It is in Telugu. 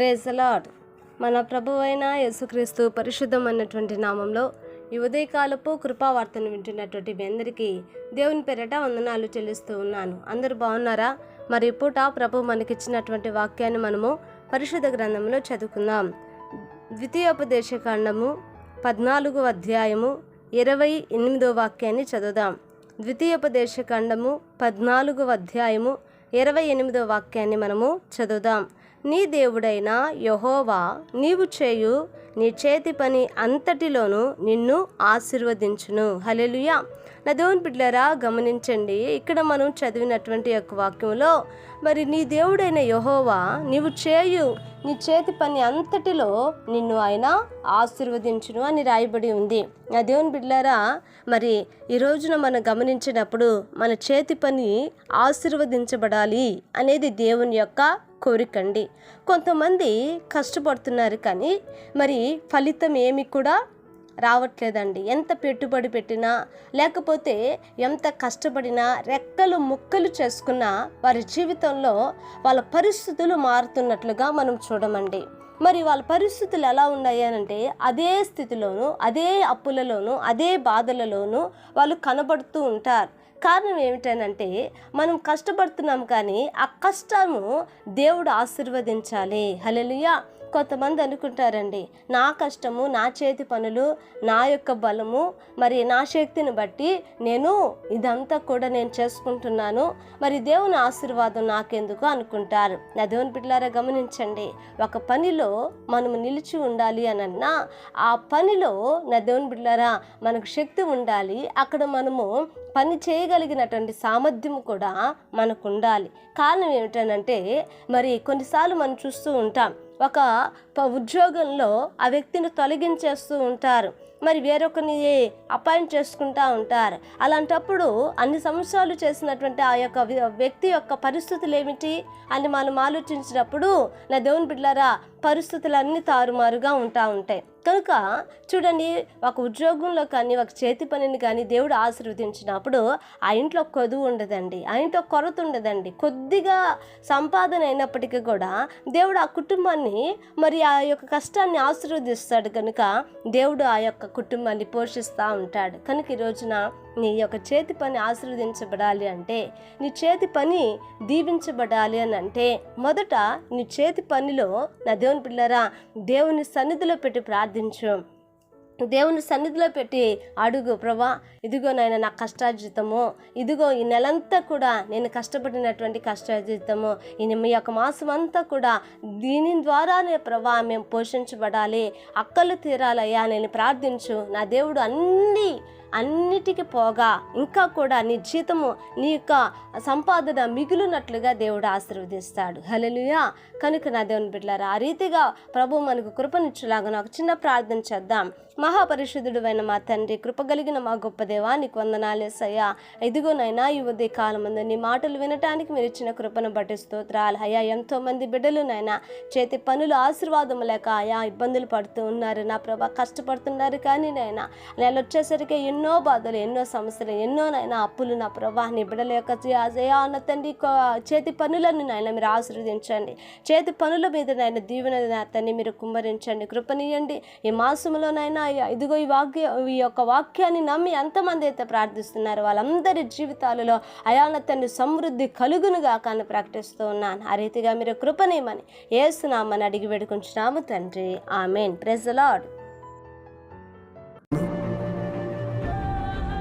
ప్రేజ్ లాడ్ మన ప్రభు అయిన యేసుక్రీస్తు పరిశుద్ధమైనటువంటి నామంలో ఈ ఉదయకాలపు కృపావార్తను వింటున్నటువంటి మీ అందరికీ దేవుని పేరట వందనాలు చెల్లిస్తూ ఉన్నాను. అందరూ బాగున్నారా? మరి పూట ప్రభు మనకిచ్చినటువంటి వాక్యాన్ని మనము పరిశుద్ధ గ్రంథంలో చదువుకుందాం. ద్వితీయోపదేశకాండము పద్నాలుగు అధ్యాయము ఇరవై ఎనిమిదో వాక్యాన్ని చదువుదాం. ద్వితీయోపదేశకాండము పద్నాలుగు అధ్యాయము ఇరవై ఎనిమిదో వాక్యాన్ని మనము చదువుదాం. నీ దేవుడైన యహోవా నీవు చేయు నీ చేతి పని అంతటిలోనూ నిన్ను ఆశీర్వదించును. హలెలుయా నా దేవుని బిడ్డలారా గమనించండి. ఇక్కడ మనం చదివినటువంటి యొక్క వాక్యంలో మరి నీ దేవుడైన యహోవా నీవు చేయు నీ చేతి పని అంతటిలో నిన్ను ఆయన ఆశీర్వదించును అని రాయబడి ఉంది. నా దేవుని బిడ్డలారా మరి ఈ రోజున మనం గమనించినప్పుడు మన చేతి పని ఆశీర్వదించబడాలి అనేది దేవుని యొక్క కోరికండి కొంతమంది కష్టపడుతున్నారు కానీ మరి ఫలితం ఏమి కూడా రావట్లేదండి. ఎంత పెట్టుబడి పెట్టినా లేకపోతే ఎంత కష్టపడినా రెక్కలు ముక్కలు చేసుకున్నా వారి జీవితంలో వాళ్ళ పరిస్థితులు మారుతున్నట్లుగా మనం చూడమండి. మరి వాళ్ళ పరిస్థితులు ఎలా ఉన్నాయి అంటే అదే స్థితిలోనూ అదే అప్పులలోనూ అదే బాధలలోనూ వాళ్ళు కనబడుతూ ఉంటారు. కారణం ఏమిటనంటే మనం కష్టపడుతున్నాం కానీ ఆ కష్టము దేవుడు ఆశీర్వదించాలి. హలెలుయా కొంతమంది అనుకుంటారండి నా కష్టము నా చేతి పనులు నా యొక్క బలము మరి నా శక్తిని బట్టి నేను ఇదంతా కూడా నేను చేసుకుంటున్నాను. మరి దేవుని ఆశీర్వాదం నాకెందుకు అనుకుంటారు? నా దేవుని బిడ్డలారా గమనించండి. ఒక పనిలో మనము నిలిచి ఉండాలి అని అన్నా ఆ పనిలో నా దేవుని బిడ్డలారా మనకు శక్తి ఉండాలి. అక్కడ మనము పని చేయగలిగినటువంటి సామర్థ్యం కూడా మనకు ఉండాలి. కారణం ఏమిటనంటే మరి కొన్నిసార్లు మనం చూస్తూ ఉంటాం ఒక ప- ఉద్యోగంలో ఆ వ్యక్తిని తొలగించేస్తూ ఉంటారు. మరి వేరొకరిని అపాయింట్ చేసుకుంటూ ఉంటారు. అలాంటప్పుడు అన్ని సంవత్సరాలు చేసినటువంటి ఆ యొక్క వ్యక్తి యొక్క పరిస్థితులు ఏమిటి అని మనం ఆలోచించినప్పుడు నా దేవుని బిడ్డలారా పరిస్థితులన్నీ తారుమారుగా ఉంటా ఉంటాయి. కనుక చూడండి ఒక ఉద్యోగంలో కానీ ఒక చేతి పనిని కానీ దేవుడు ఆశీర్వదించినప్పుడు ఆ ఇంట్లో కొదువు ఉండదండి. ఆ ఇంట్లో కొరత ఉండదండి. కొద్దిగా సంపాదన అయినప్పటికీ కూడా దేవుడు ఆ కుటుంబాన్ని మరి ఆ యొక్క కష్టాన్ని ఆశీర్వదిస్తాడు కనుక దేవుడు ఆ యొక్క కుటుంబాన్ని పోషిస్తూ ఉంటాడు. కనుక ఈ రోజున నీ యొక్క చేతి పని ఆశీర్వదించబడాలి అంటే నీ చేతి పని దీవించబడాలి అని అంటే మొదట నీ చేతి పనిలో నా దేవుని పిల్లరా దేవుని సన్నిధిలో పెట్టి ప్రార్థించు. దేవుని సన్నిధిలో పెట్టి అడుగు ప్రభా ఇదిగో నాయన నా కష్టార్జితము. ఇదిగో ఈ నెలంతా కూడా నేను కష్టపడినటువంటి కష్టార్జితము. ఈ మీ యొక్క మాసం అంతా కూడా దీని ద్వారానే ప్రభా మేము పోషించబడాలి. అక్కలు తీరాలయ్యా నేను ప్రార్థించు. నా దేవుడు అన్నీ అన్నిటికీ పోగా ఇంకా కూడా నీ జీతము నీ యొక్క సంపాదన మిగులునట్లుగా దేవుడు ఆశీర్వదిస్తాడు. హలలుయా కనుక నా దేవుని బిడ్డలారా ఆ రీతిగా ప్రభు మనకు కృపనిచ్చులాగా ఒక చిన్న ప్రార్థన చేద్దాం. మహాపరిశుద్ధుడు అయిన మా తండ్రి కృపగలిగిన మా గొప్ప దేవా నీకు వందనాలేసయ్యా ఇదిగోనైనా ఈ ఉదయ కాలం ముందు నీ మాటలు వినటానికి మీరు ఇచ్చిన కృపను బట్టి స్తోత్రాలు. అయ్యా ఎంతో మంది బిడ్డలు చేతి పనులు ఆశీర్వాదం లేక అయా ఇబ్బందులు పడుతూ ఉన్నారు. నా ప్రభా కష్టపడుతున్నారు కానీ నైనా నెల వచ్చేసరికి ఎన్నో బాధలు ఎన్నో సమస్యలు ఎన్నో నాయన అప్పులు నా ప్రభా నీ బిడ్డల యొక్క అజయా అన్న తండ్రి చేతి పనులను నాయన మీరు ఆశీర్వదించండి. చేతి పనుల మీద నాయన దీవెన నా తండ్రి మీరు కుమ్మరించండి. కృపనీయండి ఈ మాసంలోనైనా ఇదిగో ఈ వాక్య ఈ యొక్క వాక్యాన్ని నమ్మి ఎంతమంది అయితే ప్రార్థిస్తున్నారు వాళ్ళందరి జీవితాలలో అయాన తండ్రి సమృద్ధి కలుగునుగా కానీ ప్రకటిస్తూ ఉన్నాను. ఆ రీతిగా మీరు కృపనేమని ఏసునామని అడిగి వేడుకుంటున్నాము తండ్రి. ఆమెన్. Praise lord